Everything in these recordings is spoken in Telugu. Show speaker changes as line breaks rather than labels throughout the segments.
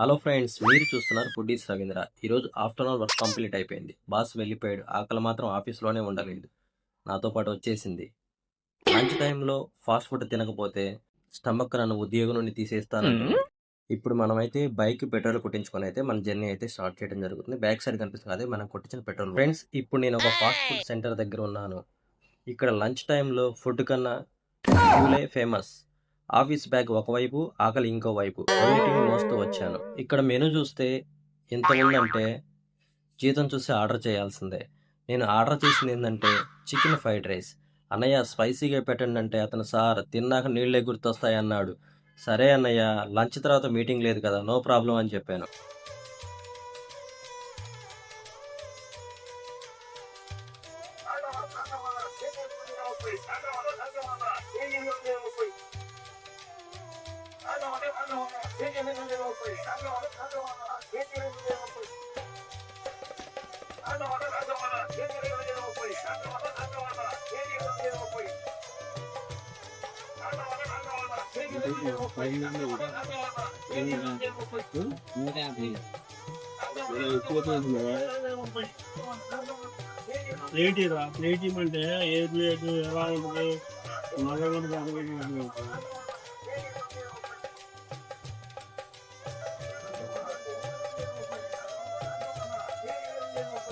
హలో ఫ్రెండ్స్ మీరు చూస్తున్నారు ఫుడ్డీస్ రవీంద్ర. ఈరోజు ఆఫ్టర్నూన్ వర్క్ కంప్లీట్ అయిపోయింది. బాస్ వెళ్ళిపోయాడు. ఆకలి మాత్రం ఆఫీస్లోనే ఉండలేదు. నాతో పాటు వచ్చేసింది. లంచ్ టైంలో ఫాస్ట్ ఫుడ్ తినకపోతే స్టమక్ నన్ను ఉద్యోగం నుండి తీసేస్తాను ఇప్పుడు మనమైతే బైక్ పెట్రోల్ కొట్టించుకొని అయితే మన జర్నీ అయితే స్టార్ట్ చేయడం జరుగుతుంది. బ్యాక్ సైడ్ కనిపిస్తుంది అదే మనం కొట్టించిన పెట్రోల్. ఫ్రెండ్స్ ఇప్పుడు నేను ఒక ఫాస్ట్ ఫుడ్ సెంటర్ దగ్గర ఉన్నాను. ఇక్కడ లంచ్ టైంలో ఫుడ్ కన్నా ఫేమస్. ఆఫీస్ బ్యాగ్ ఒకవైపు ఆకలి ఇంకో వైపు. రెండింటిని మోస్తూ వచ్చాను. ఇక్కడ మెనూ చూస్తే ఎంత ఉందంటే జీతం చూసి ఆర్డర్ చేయాల్సిందే. నేను ఆర్డర్ చేసింది ఏంటంటే చికెన్ ఫ్రైడ్ రైస్. అన్నయ్య స్పైసీగా పెట్టండి అంటే అతను సార్ తిన్నాక నీళ్ళే గుర్తొస్తాయి అన్నాడు. సరే అన్నయ్య లంచ్ తర్వాత మీటింగ్ లేదు కదా నో ప్రాబ్లం అని చెప్పాను.
ప్లేట్ ఇరా ప్లేట్ ఇవ్వమంటే ఏ ప్లేట్ ఎలా ఉంటుంది మగ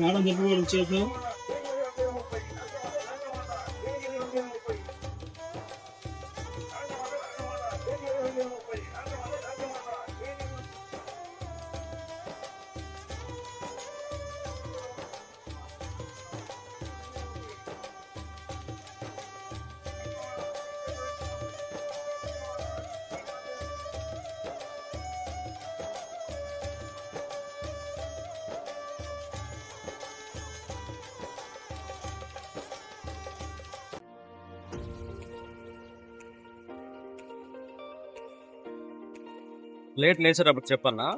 나름 해보고 있어서
ప్లేట్ అప్పుడు చెప్పన్నా?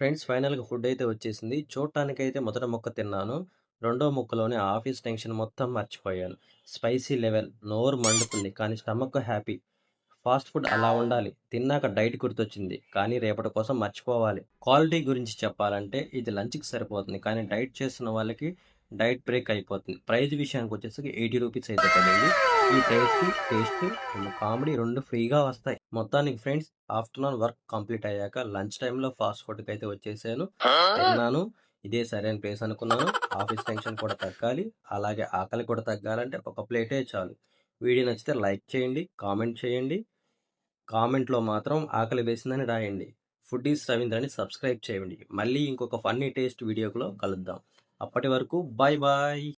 ఫ్రెండ్స్ ఫైనల్గా ఫుడ్ అయితే వచ్చేసింది. చూడటానికి అయితే మొదట ముక్క తిన్నాను. రెండో ముక్కలోనే ఆఫీస్ టెన్షన్ మొత్తం మర్చిపోయాను. స్పైసీ లెవెల్ నోరు మండుతుంది కానీ స్టమక్ హ్యాపీ. ఫాస్ట్ ఫుడ్ అలా ఉండాలి. తిన్నాక డైట్ గుర్తొచ్చింది కానీ రేపటి కోసం మర్చిపోవాలి. క్వాలిటీ గురించి చెప్పాలంటే ఇది లంచ్కి సరిపోతుంది కానీ డైట్ చేస్తున్న వాళ్ళకి డైట్ బ్రేక్ అయిపోతుంది. ప్రైస్ విషయానికి వచ్చేసరికి ఎయిటీ రూపీస్ అయితే పడింది. ఈ ప్రైస్కి టేస్ట్ కామెడీ రెండు ఫ్రీగా వస్తాయి. మొత్తానికి ఫ్రెండ్స్ ఆఫ్టర్నూన్ వర్క్ కంప్లీట్ అయ్యాక లంచ్ టైంలో ఫాస్ట్ ఫుడ్కి అయితే వచ్చేసాను. తిన్నాను. ఇదే సరైన ప్లేస్ అనుకున్నాను. ఆఫీస్ టెన్షన్ కూడా తగ్గాలి. అలాగే ఆకలి కూడా తగ్గాలంటే ఒక ప్లేటే చాలు. వీడియో నచ్చితే లైక్ చేయండి కామెంట్ చేయండి. కామెంట్లో మాత్రం ఆకలి వేసిందని రాయండి. ఫుడ్ ఈస్ రవీంద్రని సబ్స్క్రైబ్ చేయండి. మళ్ళీ ఇంకొక ఫన్నీ టేస్ట్ వీడియోలో కలుద్దాం. అప్పటి వరకు బాయ్ బాయ్